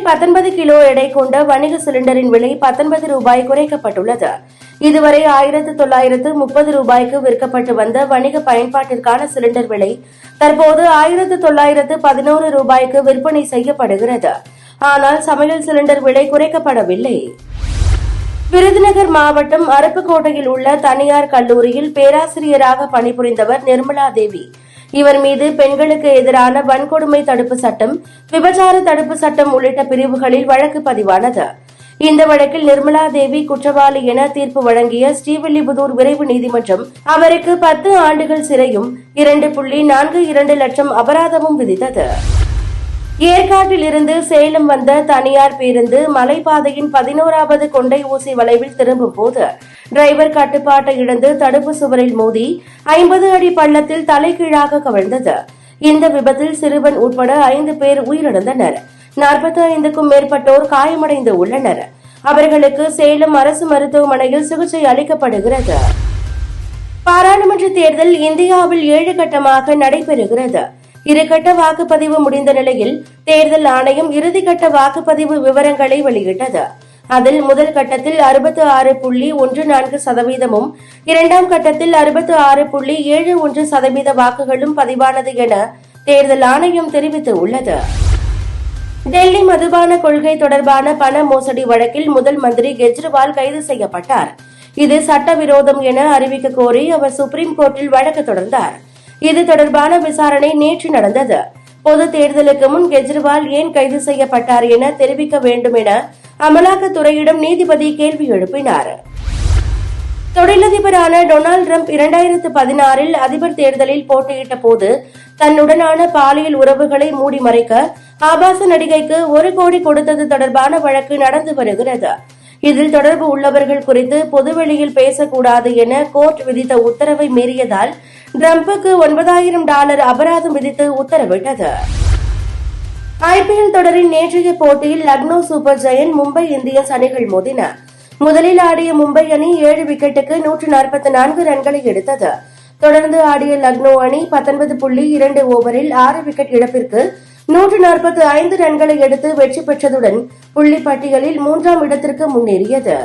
சென்னையில் 19 கிலோ எடை கொண்ட வணிக சிலிண்டரின் விலை 19 ரூபாய் குறைக்கப்பட்டுள்ளது. இதுவரை ஆயிரத்து தொள்ளாயிரத்து முப்பது ரூபாய்க்கு விற்கப்பட்டு வந்த வணிக பயன்பாட்டிற்கான சிலிண்டர் விலை தற்போது ஆயிரத்து தொள்ளாயிரத்து பதினோரு ரூபாய்க்கு விற்பனை செய்யப்படுகிறது. ஆனால் சமையல் சிலிண்டர் விலை குறைக்கப்படவில்லை. விருதுநகர் மாவட்டம் அருப்புக்கோட்டையில் உள்ள தனியார் கல்லூரியில் பேராசிரியராக பணிபுரிந்தவர் நிர்மலா தேவி. இவர் மீது பெண்களுக்கு எதிரான வன்கொடுமை தடுப்பு சட்டம் விபச்சார தடுப்பு சட்டம் உள்ளிட்ட பிரிவுகளில் வழக்கு பதிவானது. இந்த வழக்கில் நிர்மலா தேவி குற்றவாளி என தீர்ப்பு வழங்கிய ஸ்ரீவில்லிபுதூர் விரைவு நீதிமன்றம் அவருக்கு பத்து ஆண்டுகள் சிறையும் இரண்டு புள்ளி நான்கு இரண்டு லட்சம் அபராதமும் விதித்தது. ஏற்காட்டில் இருந்து சேலம் வந்த தனியார் பேருந்து மலைப்பாதையின் பதினோராவது கொண்டை ஊசி வளைவில் திரும்பும் போது டிரைவர் கட்டுப்பாட்டை இழந்து தடுப்பு சுவரில் மோதி ஐம்பது அடி பள்ளத்தில் தலைகீழாக கவிழ்ந்தது. இந்த விபத்தில் சிறுவன் உட்பட ஐந்து பேர் உயிரிழந்தனர். நாற்பத்தி ஐந்துக்கும் மேற்பட்டோர் காயமடைந்து உள்ளனர். அவர்களுக்கு சேலம் அரசு மருத்துவமனையில் சிகிச்சை அளிக்கப்படுகிறது. பாராளுமன்ற தேர்தல் இந்தியாவில் ஏழு கட்டமாக நடைபெறுகிறது. இருகட்ட வாக்குப்பதிவு முடிந்த நிலையில் தேர்தல் ஆணையம் இறுதிக்கட்ட வாக்குப்பதிவு விவரங்களை வெளியிட்டது. அதில் முதல் கட்டத்தில் அறுபத்து ஆறு புள்ளி ஒன்று நான்கு சதவீதமும் இரண்டாம் கட்டத்தில் அறுபத்து ஆறு புள்ளி ஏழு ஒன்று சதவீத வாக்குகளும் பதிவானது என தேர்தல் ஆணையம் தெரிவித்துள்ளது டெல்லி மதுபான கொள்கை தொடர்பான பண மோசடி வழக்கில் முதல் மந்திரி கெஜ்ரிவால் கைது செய்யப்பட்டார். இது சட்டவிரோதம் என அறிவிக்க கோரி அவர் சுப்ரீம் கோர்ட்டில் வழக்கு தொடர்ந்தார். இது தொடர்பான விசாரணை நேற்று நடந்தது. பொது தேர்தலுக்கு முன் கெஜ்ரிவால் ஏன் கைது செய்யப்பட்டார் என தெரிவிக்க வேண்டும் என அமலாக்கத்துறையிடம் நீதிபதி கேள்வி எழுப்பினார். தொழிலதிபரான டொனால்டு டிரம்ப் இரண்டாயிரத்து பதினாறில் அதிபர் தேர்தலில் போட்டியிட்ட போது தன்னுடனான பாலியல் உறவுகளை மூடி மறைக்க ஆபாச நடிகைக்கு ஒரு கோடி கொடுத்தது தொடர்பான வழக்கு நடந்து வருகிறது. இதில் தொடர்பு உள்ளவர்கள் குறித்து பொதுவெளியில் பேசக்கூடாது என கோர்ட் விதித்த உத்தரவை மீறியதால் டிரம்புக்கு ஒன்பதாயிரம் டாலர் அபராதம் விதித்து உத்தரவிட்டது. ஐபிஎல் தொடரின் நேற்றைய போட்டியில் Lucknow super giants Mumbai Indians அணிகள் மோதின. முதலில் ஆடிய மும்பை அணி ஏழு விக்கெட்டுக்கு நூற்று நாற்பத்தி நான்கு ரன்களை எடுத்தது. தொடர்ந்து ஆடிய லக்னோ அணி பத்தொன்பது புள்ளி இரண்டு ஓவரில் ஆறு விக்கெட் இழப்பிற்கு நூற்று நாற்பத்தி ஐந்து ரன்களை எடுத்து வெற்றி பெற்றதுடன் புள்ளி பட்டியலில் மூன்றாம் இடத்திற்கு முன்னேறியது.